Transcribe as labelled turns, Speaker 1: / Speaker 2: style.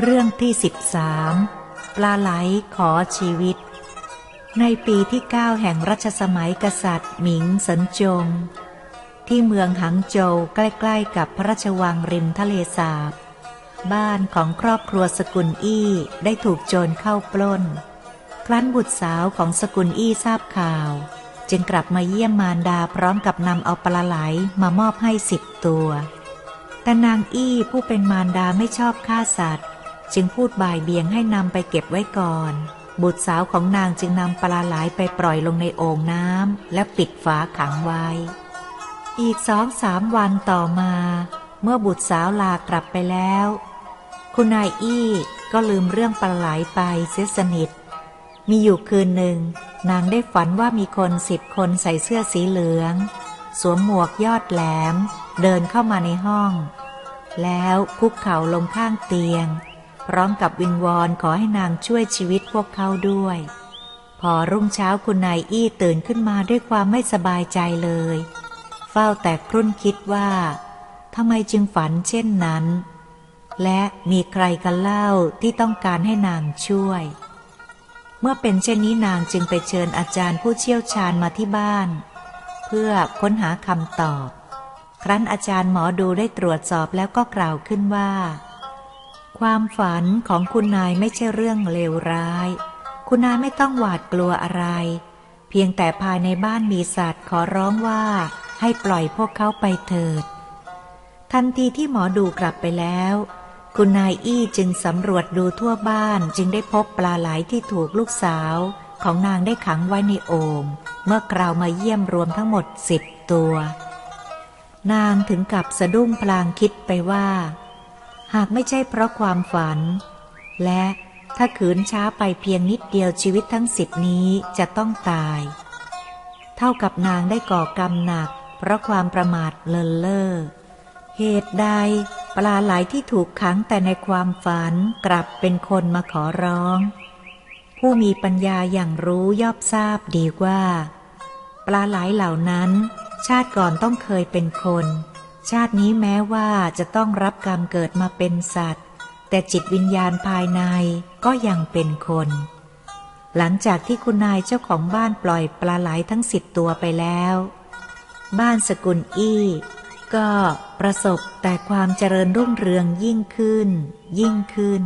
Speaker 1: เรื่องที่สิบสามปลาไหลขอชีวิต ในปีที่เก้าแห่งรัชสมัยกษัตริย์ หมิงสันจง ที่เมืองหังโจวใกล้ๆกับพระราชวังริมทะเลสาบ บ้านของครอบครัวสกุลอี้ได้ถูกโจรเข้าปล้น ครั้นบุตรสาวของสกุลอี้ทราบข่าว จึงกลับมาเยี่ยมมารดาพร้อมกับนำเอาปลาไหลมามอบให้สิบตัว แต่นางอี้ผู้เป็นมารดาไม่ชอบฆ่าสัตว์ จึงพูดบ่ายเบียงให้นำไปเก็บไว้ก่อน บุตรสาวของนางจึงนำปลาไหลไปปล่อยลงในโอ่งน้ำและปิดฝาขังไว้ อีกสองสามวันต่อมา เมื่อบุตรสาวลากลับไปแล้ว คุณนายอี้ก็ลืมเรื่องปลาไหลไปเสียสนิท มีอยู่คืนหนึ่ง นางได้ฝันว่ามีคนสิบคนใส่เสื้อสีเหลือง สวมหมวกยอดแหลม เดินเข้ามาในห้อง แล้วคุกเข่าลงข้างเตียง พร้อมกับวิงวอนขอให้นางช่วยชีวิตพวกเขาด้วย พอรุ่งเช้าคุณนายอี้ตื่นขึ้นมาด้วยความไม่สบายใจเลย เฝ้าแต่ครุ่นคิดว่าทำไมจึงฝันเช่นนั้น และมีใครกันเล่าที่ต้องการให้นางช่วย เมื่อเป็นเช่นนี้นางจึงไปเชิญอาจารย์ผู้เชี่ยวชาญมาที่บ้าน เพื่อค้นหาคำตอบ ครั้นอาจารย์หมอดูได้ตรวจสอบแล้วก็กล่าวขึ้นว่า ความฝันของคุณนายไม่ใช่เรื่องเลวร้าย คุณนายไม่ต้องหวาดกลัวอะไร เพียงแต่ภายในบ้านมีสัตว์ขอร้องว่าให้ปล่อยพวกเขาไปเถิด ทันทีที่หมอดูกลับไปแล้ว คุณนายอี้จึงสำรวจดูทั่วบ้านจึงได้พบปลาไหลที่ถูกลูกสาวของนางได้ขังไว้ในโอ่งเมื่อกล่าวมาเยี่ยมรวมทั้งหมดสิบตัว นางถึงกับสะดุ้งพลางคิดไปว่า หากไม่ใช่เพราะความฝัน และถ้าขืนช้าไปเพียงนิดเดียวชีวิตทั้งสิบนี้จะต้องตาย เท่ากับนางได้ก่อกรรมหนัก เพราะความประมาทเลินเล่อ เหตุใดปลาไหลที่ถูกขังแต่ในความฝันกลับเป็นคนมาขอร้อง ผู้มีปัญญาอย่างรู้ย่อมทราบดีว่า ปลาไหลเหล่านั้น ชาติก่อนต้องเคยเป็นคน ชาตินี้แม้ว่าจะต้องรับกรรมเกิดมาเป็นสัตว์ แต่จิตวิญญาณภายในก็ยังเป็นคน หลังจากที่คุณนายเจ้าของบ้านปล่อยปลาไหลทั้งสิบตัวไปแล้ว บ้านสกุลอี้ ก็ประสบแต่ความเจริญรุ่งเรืองยิ่งขึ้น ยิ่งขึ้น